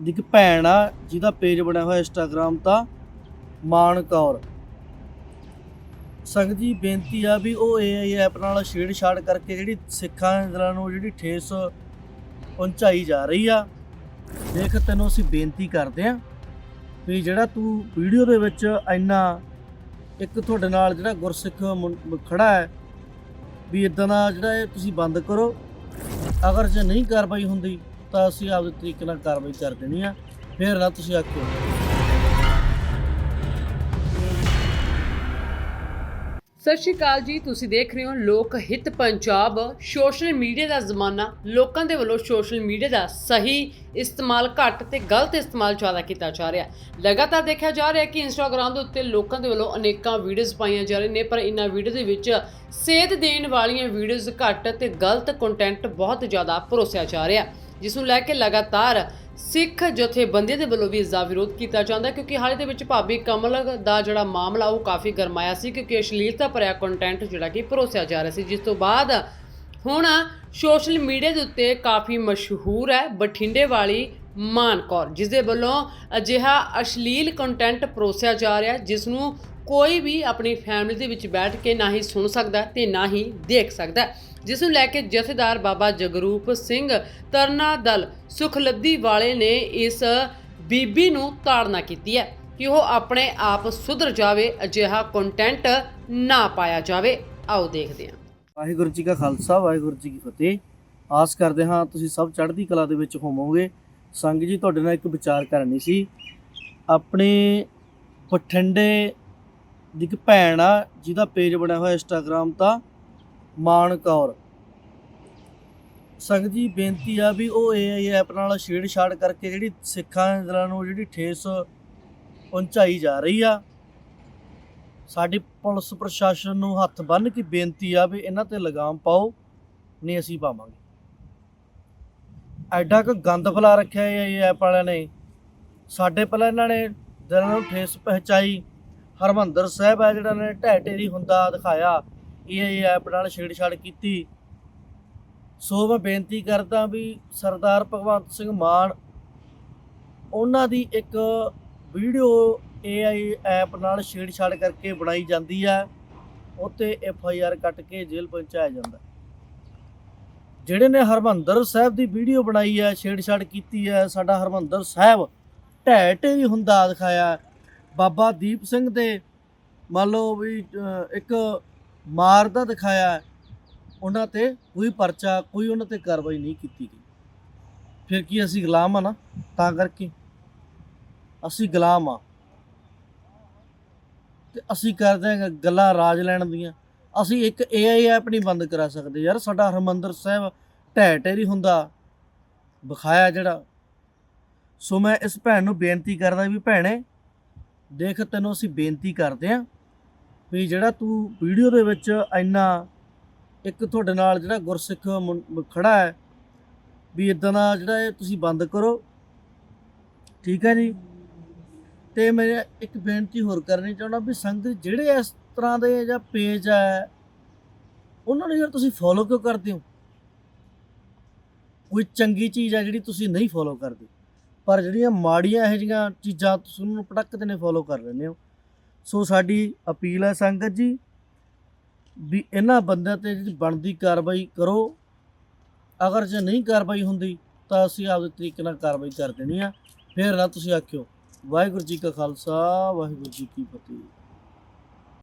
ਦੀ ਇੱਕ ਭੈਣ ਆ, ਜਿਹਦਾ ਪੇਜ ਬਣਿਆ ਹੋਇਆ ਇੰਸਟਾਗ੍ਰam ਤਾਂ, ਮਾਨ ਕੌਰ। ਸੰਗਤ ਜੀ ਬੇਨਤੀ ਆ ਵੀ ਉਹ AI ਐਪ ਨਾਲ ਛੇੜਛਾੜ ਕਰਕੇ ਜਿਹੜੀ ਸਿੱਖਾਂ ਦਿਲਾਂ ਨੂੰ ਜਿਹੜੀ ਠੇਸ ਪਹੁੰਚਾਈ ਜਾ ਰਹੀ ਆ, ਦੇਖ ਤੈਨੂੰ ਅਸੀਂ ਬੇਨਤੀ ਕਰਦੇ ਆ ਵੀ ਜਿਹੜਾ ਤੂੰ ਵੀਡੀਓ ਦੇ ਵਿੱਚ ਇੰਨਾ ਇੱਕ ਤੁਹਾਡੇ ਨਾਲ ਜਿਹੜਾ ਗੁਰਸਿੱਖ ਮੁੰ- ਖੜਾ ਹੈ, ਵੀ ਇਦਾਂ ਦਾ ਜਿਹੜਾ ਇਹ ਤੁਸੀਂ ਬੰਦ ਕਰੋ, ਅਗਰ ਜੇ ਨਹੀਂ ਕਾਰਵਾਈ ਹੁੰਦੀ ਤਾਂ ਅਸੀਂ ਆਪਦੇ ਤਰੀਕੇ ਨਾਲ ਕਾਰਵਾਈ ਕਰ ਦੇਣੀ ਆ। ਫੇਰ ਨਾ ਤੁਸੀਂ ਆਖਿਓ ਸਤਿ ਸ਼੍ਰੀ ਅਕਾਲ ਜੀ, ਤੁਸੀਂ ਦੇਖ ਰਹੇ ਹੋ ਲੋਕ ਹਿੱਤ ਪੰਜਾਬ। ਸੋਸ਼ਲ ਮੀਡੀਆ ਦਾ ਜ਼ਮਾਨਾ ਲੋਕਾਂ ਦੇ ਵੱਲੋਂ ਸੋਸ਼ਲ ਮੀਡੀਆ ਦਾ ਸਹੀ ਇਸਤੇਮਾਲ ਘੱਟ ਤੇ ਗਲਤ ਇਸਤੇਮਾਲ ਜ਼ਿਆਦਾ ਕੀਤਾ ਜਾ ਰਿਹਾ ਲਗਾਤਾਰ ਦੇਖਿਆ ਜਾ ਰਿਹਾ ਕਿ ਇੰਸਟਾਗ੍ਰam ਦੇ ਉੱਤੇ ਲੋਕਾਂ ਦੇ ਵੱਲੋਂ ਅਨੇਕਾਂ ਵੀਡੀਓਜ਼ ਪਾਈਆਂ ਜਾ ਰਹੀਆਂ ਨੇ, ਪਰ ਇਨ੍ਹਾਂ ਵੀਡੀਓ ਦੇ ਵਿੱਚ ਸੇਧ ਦੇਣ ਵਾਲੀਆਂ ਵੀਡੀਓਜ਼ ਘੱਟ ਤੇ ਗਲਤ ਕੰਟੈਂਟ ਬਹੁਤ ਜ਼ਿਆਦਾ ਪਰੋਸਿਆ ਜਾ ਰਿਹਾ ਜਿਸ ਨੂੰ ਲੈ ਕੇ ਲਗਾਤਾਰ ਸਿੱਖ ਜਥੇਬੰਦੀਆਂ ਦੇ ਵੱਲੋਂ ਵੀ ਇਸ ਦਾ ਵਿਰੋਧ ਕੀਤਾ ਜਾਂਦਾ ਕਿਉਂਕਿ ਹਾਲ ਦੇ ਵਿੱਚ ਭਾਬੀ ਕਮਲ ਦਾ ਜਿਹੜਾ ਮਾਮਲਾ, ਉਹ ਕਾਫੀ ਗਰਮਾਇਆ ਸੀ ਕਿਉਂਕਿ ਅਸ਼ਲੀਲਤਾ ਭਰਿਆ ਕੰਟੈਂਟ ਜਿਹੜਾ ਕਿ ਪਰੋਸਿਆ ਜਾ ਰਿਹਾ ਸੀ, ਜਿਸ ਤੋਂ ਬਾਅਦ ਹੁਣ ਸੋਸ਼ਲ ਮੀਡੀਆ ਦੇ ਉੱਤੇ ਕਾਫੀ ਮਸ਼ਹੂਰ ਹੈ ਬਠਿੰਡੇ ਵਾਲੀ ਮਾਨ ਕੌਰ ਜਿਸ ਦੇ ਵੱਲੋਂ ਅਜਿਹਾ ਅਸ਼ਲੀਲ ਕੰਟੈਂਟ ਪਰੋਸਿਆ ਜਾ ਰਿਹਾ ਜਿਸ ਨੂੰ ਕੋਈ ਵੀ ਆਪਣੀ ਫੈਮਿਲੀ ਦੇ ਵਿੱਚ ਬੈਠ ਕੇ ਨਾ ਹੀ ਸੁਣ ਸਕਦਾ ਤੇ ਨਾ ਹੀ ਦੇਖ ਸਕਦਾ। ਜਿਸ ਨੂੰ ਲੈ ਕੇ ਜਥੇਦਾਰ ਬਾਬਾ ਜਗਰੂਪ ਸਿੰਘ ਤਰਨਾ ਦਲ ਸੁਖਲੱਦੀ ਵਾਲੇ ਨੇ ਇਸ ਬੀਬੀ ਨੂੰ ਤਾੜਨਾ ਕੀਤੀ ਹੈ ਕਿ ਉਹ ਆਪਣੇ ਆਪ ਸੁਧਰ ਜਾਵੇ, ਅਜਿਹਾ ਕੰਟੈਂਟ ਨਾ ਪਾਇਆ ਜਾਵੇ। ਆਓ ਦੇਖਦੇ ਹਾਂ। ਵਾਹਿਗੁਰੂ ਜੀ ਕਾ ਖਾਲਸਾ, ਵਾਹਿਗੁਰੂ ਜੀ ਕੀ ਫਤਿਹ। ਆਸ ਕਰਦੇ ਹਾਂ ਤੁਸੀਂ ਸਭ ਚੜ੍ਹਦੀ ਕਲਾ ਦੇ ਵਿੱਚ ਹੋਵੋਗੇ। ਸੰਗ ਜੀ, ਤੁਹਾਡੇ ਨਾਲ ਇੱਕ ਵਿਚਾਰ ਕਰਨੀ ਸੀ। ਆਪਣੇ ਬਠਿੰਡੇ ਦੀ ਇੱਕ ਭੈਣ ਆ, ਜਿਹਦਾ ਪੇਜ ਬਣਿਆ ਹੋਇਆ ਇੰਸਟਾਗ੍ਰam ਤਾਂ, ਮਾਨ ਕੌਰ। ਸੰਗਤ ਜੀ, ਬੇਨਤੀ ਆ ਵੀ ਉਹ AI ਐਪ ਨਾਲ ਛੇੜਛਾੜ ਕਰਕੇ ਜਿਹੜੀ ਸਿੱਖਾਂ ਦਿਲਾਂ ਨੂੰ ਜਿਹੜੀ ਠੇਸ ਪਹੁੰਚਾਈ ਜਾ ਰਹੀ ਆ, ਸਾਡੀ ਪੁਲਿਸ ਪ੍ਰਸ਼ਾਸਨ ਨੂੰ ਹੱਥ ਬੰਨ੍ਹ ਕੇ ਬੇਨਤੀ ਆ ਵੀ ਇਹਨਾਂ ਤੇ ਲਗਾਮ ਪਾਓ, ਨਹੀਂ ਅਸੀਂ ਪਾਵਾਂਗੇ। ਐਡਾ ਕੁ ਗੰਦ ਫਲਾ ਰੱਖਿਆ ਇਹ ਐਪ ਵਾਲਿਆਂ ਨੇ। ਸਾਡੇ ਪਹਿਲਾਂ ਇਹਨਾਂ ਨੇ ਦਿਲਾਂ ਨੂੰ ਠੇਸ ਪਹੁੰਚਾਈ ਹਰਮੰਦਰ ਸਾਹਿਬ ਹੈ ਜਿਹੜਾ ਨੇ ਢਹਿ ਢੇਰੀ ਹੁੰਦਾ ਦਿਖਾਇਆ। ਇਹ ਐਪ ਨਾਲ ਛੇੜਛਾੜ ਕੀਤੀ। ਸੋ ਮੈਂ ਬੇਨਤੀ ਕਰਦਾ ਵੀ ਸਰਦਾਰ ਭਗਵੰਤ ਸਿੰਘ ਮਾਨ, ਉਹਨਾਂ ਦੀ ਇੱਕ ਵੀਡੀਓ AI ਐਪ ਨਾਲ ਛੇੜਛਾੜ ਕਰਕੇ ਬਣਾਈ ਜਾਂਦੀ ਹੈ ਉੱਤੇ ਐਫ ਆਈ ਆਰ ਕੱਟ ਕੇ ਜੇਲ੍ਹ ਪਹੁੰਚਾਇਆ ਜਾਂਦਾ। ਜਿਹੜੇ ਨੇ ਹਰਮੰਦਰ ਸਾਹਿਬ ਦੀ ਵੀਡੀਓ ਬਣਾਈ ਹੈ ਛੇੜਛਾੜ ਕੀਤੀ ਹੈ ਸਾਡਾ ਹਰਮੰਦਰ ਸਾਹਿਬ ਢਹਿ ਢੇਰੀ ਹੁੰਦਾ ਦਿਖਾਇਆ। ਬਾਬਾ ਦੀਪ ਸਿੰਘ ਦੇ ਮੰਨ ਲਓ ਵੀ ਇੱਕ ਮਾਰ ਦਾ ਦਿਖਾਇਆ ਉਹਨਾਂ ਤੇ ਕੋਈ ਪਰਚਾ, ਕੋਈ ਉਹਨਾਂ ਤੇ ਕਾਰਵਾਈ ਨਹੀਂ ਕੀਤੀ ਗਈ। ਫਿਰ ਕੀ ਅਸੀਂ ਗੁਲਾਮ ਆ ਨਾ? ਤਾਂ ਕਰਕੇ ਅਸੀਂ ਗੁਲਾਮ ਆ। ਤੇ ਅਸੀਂ ਕਰਦੇ ਹਾਂ ਗੱਲਾਂ ਰਾਜ ਲੈਣ ਦੀਆਂ। ਅਸੀਂ ਇੱਕ AI ਐਪ ਨਹੀਂ ਬੰਦ ਕਰਾ ਸਕਦੇ ਯਾਰ। ਸਾਡਾ ਹਰਮੰਦਰ ਸਾਹਿਬ ਢਹਿ ਢੇਰੀ ਹੁੰਦਾ। ਵਿਖਾਇਆ ਜਿਹੜਾ। ਸੋ ਮੈਂ ਇਸ ਭੈਣ ਨੂੰ ਬੇਨਤੀ ਕਰਦਾ ਵੀ ਭੈਣੇ ਦੇਖ, ਤੈਨੂੰ ਅਸੀਂ ਬੇਨਤੀ ਕਰਦੇ ਆਂ ਵੀ ਜਿਹੜਾ ਤੂੰ ਵੀਡੀਓ ਦੇ ਵਿੱਚ ਇੰਨਾ ਇੱਕ ਤੁਹਾਡੇ ਨਾਲ ਜਿਹੜਾ ਗੁਰਸਿੱਖ ਮੁੰ- ਖੜਾ ਹੈ, ਵੀ ਇਦਾਂ ਦਾ ਜਿਹੜਾ ਇਹ ਤੁਸੀਂ ਬੰਦ ਕਰੋ। ਠੀਕ ਹੈ ਜੀ? ਤੇ ਮੈਂ ਇੱਕ ਬੇਨਤੀ ਹੋਰ ਕਰਨੀ ਚਾਹੁੰਦਾ ਵੀ ਸੰਗਤ ਜਿਹੜੇ ਇਸ ਤਰ੍ਹਾਂ ਦੇ ਜਾਂ ਪੇਜ ਹੈ, ਉਹਨਾਂ ਨੂੰ ਯਾਰ ਤੁਸੀਂ ਫੋਲੋ ਕਿਉਂ ਕਰਦੇ ਹੋ? ਕੋਈ ਚੰਗੀ ਚੀਜ਼ ਹੈ ਜਿਹੜੀ ਤੁਸੀਂ ਨਹੀਂ ਫੋਲੋ ਕਰਦੇ। ਪਰ ਜਿਹੜੀਆਂ ਮਾੜੀਆਂ ਇਹੋ ਜਿਹੀਆਂ ਚੀਜ਼ਾਂ ਤੁਸੀਂ ਉਹਨਾਂ ਨੂੰ ਪਟਕ ਦੇ ਨੇ ਫੋਲੋ ਕਰ ਲੈਂਦੇ ਹੋ। ਸੋ ਸਾਡੀ ਅਪੀਲ ਹੈ ਸੰਗਤ ਜੀ, ਵੀ ਇਹਨਾਂ ਬੰਦਿਆਂ ਤੇ ਜਿਹੜੀ ਬਣਦੀ ਕਾਰਵਾਈ ਕਰੋ। ਅਗਰ ਜੇ ਨਹੀਂ ਕਾਰਵਾਈ ਹੁੰਦੀ, ਤਾਂ ਅਸੀਂ ਆਪਦੇ ਤਰੀਕੇ ਨਾਲ ਕਾਰਵਾਈ ਕਰ ਦੇਣੀ ਆ। ਫਿਰ ਨਾ ਤੁਸੀਂ ਆਖਿਓ, ਵਾਹਿਗੁਰੂ ਜੀ ਕਾ ਖਾਲਸਾ, ਵਾਹਿਗੁਰੂ ਜੀ ਕੀ ਫਤਿਹ।